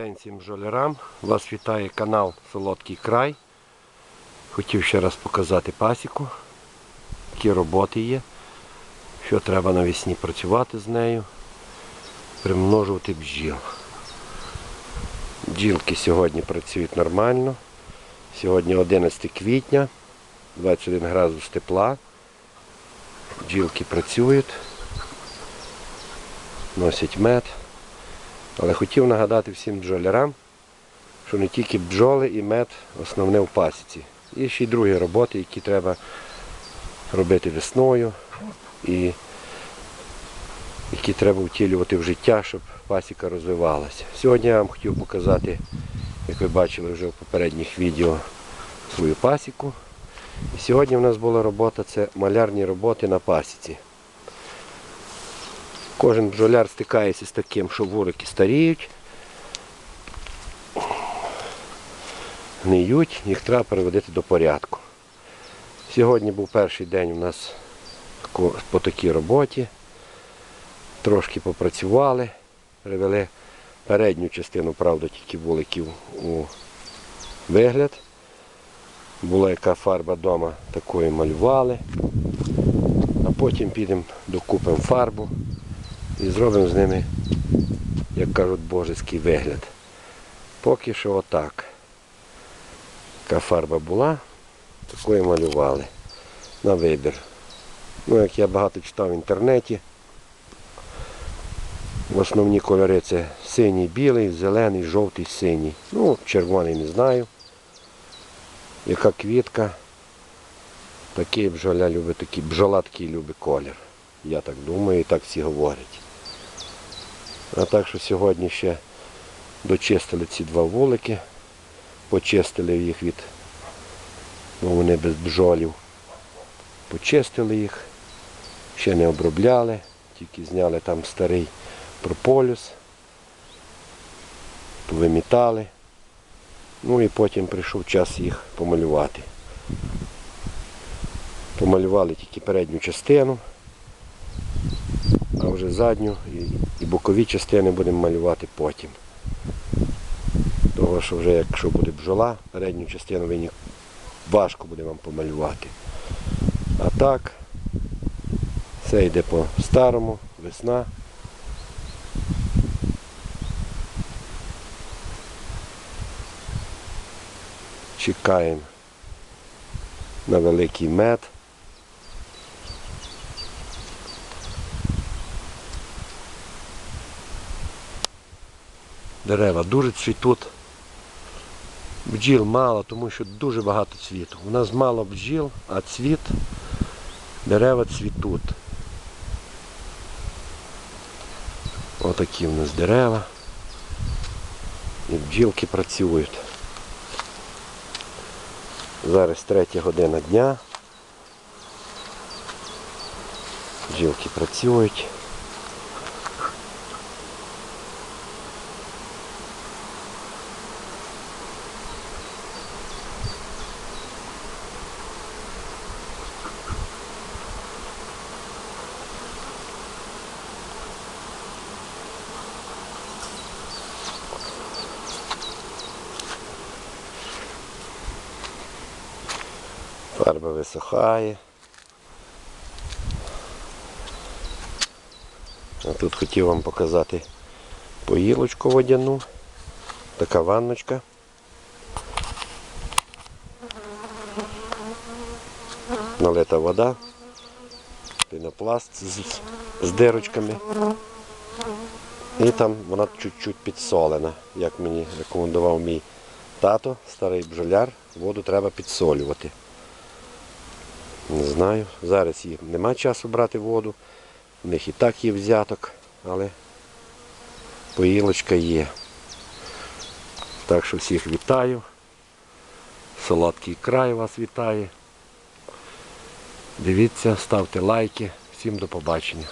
День всім жолярам. Вас вітає канал Солодкий край. Хотів ще раз показати пасіку, які роботи є, що треба навесні працювати з нею, примножувати бджіл. Бджілки сьогодні працюють нормально. Сьогодні 11 квітня, 21 градус тепла. Бджілки працюють, носять мед. Але хотів нагадати всім бджолярам, що не тільки бджоли і мед основне в пасіці. Є ще й другі роботи, які треба робити весною і які треба втілювати в життя, щоб пасіка розвивалася. Сьогодні я вам хотів показати, як ви бачили вже в попередніх відео, свою пасіку. І сьогодні в нас була робота, це малярні роботи на пасіці. Кожен бджоляр стикається з таким, що вулики старіють, гниють, їх треба приводити до порядку. Сьогодні був перший день у нас по такій роботі. Трошки попрацювали, привели передню частину, правда, тільки вуликів у вигляд. Була яка фарба вдома, такою малювали. А потім підемо докупимо фарбу і зробимо з ними, як кажуть, божеський вигляд. Поки що отак. Така фарба була, такою малювали на вибір. Ну, як я багато читав в інтернеті, в основні кольори це синій, білий, зелений, жовтий, синій. Ну, червоний не знаю. Яка квітка. Такий бджоля любить, такий, бджола любить колір. Я так думаю, і так всі говорять. А так що сьогодні ще дочистили ці два вулики, почистили їх від, бо вони без бджолів. Почистили їх, ще не обробляли, тільки зняли там старий прополюс, повимітали. Ну і потім прийшов час їх помалювати. Помалювали тільки передню частину а вже задню і, і бокові частини будемо малювати потім. Того, що вже якщо буде бджола, передню частину ви важко буде вам помалювати. А так, все йде по старому, весна. Чекаємо на великий мед. Дерева дуже цвітуть. Бджіл мало, тому що дуже багато цвіту. У нас мало бджіл, а цвіт, дерева цвітуть. Отакі у нас дерева. І бджілки працюють. Зараз третя година дня. Бджілки працюють. Фарба висохає. А тут хотів вам показати поїлочку водяну. Така ванночка. Налита вода, пінопласт з, з дирочками. І там вона чуть-чуть підсолена, як мені рекомендував мій тато, старий бджоляр, воду треба підсолювати. Не знаю. Зараз їм нема часу брати воду. В них і так є взяток, але поїлочка є. Так що всіх вітаю. Солодкий край вас вітає. Дивіться, ставте лайки. Всім до побачення.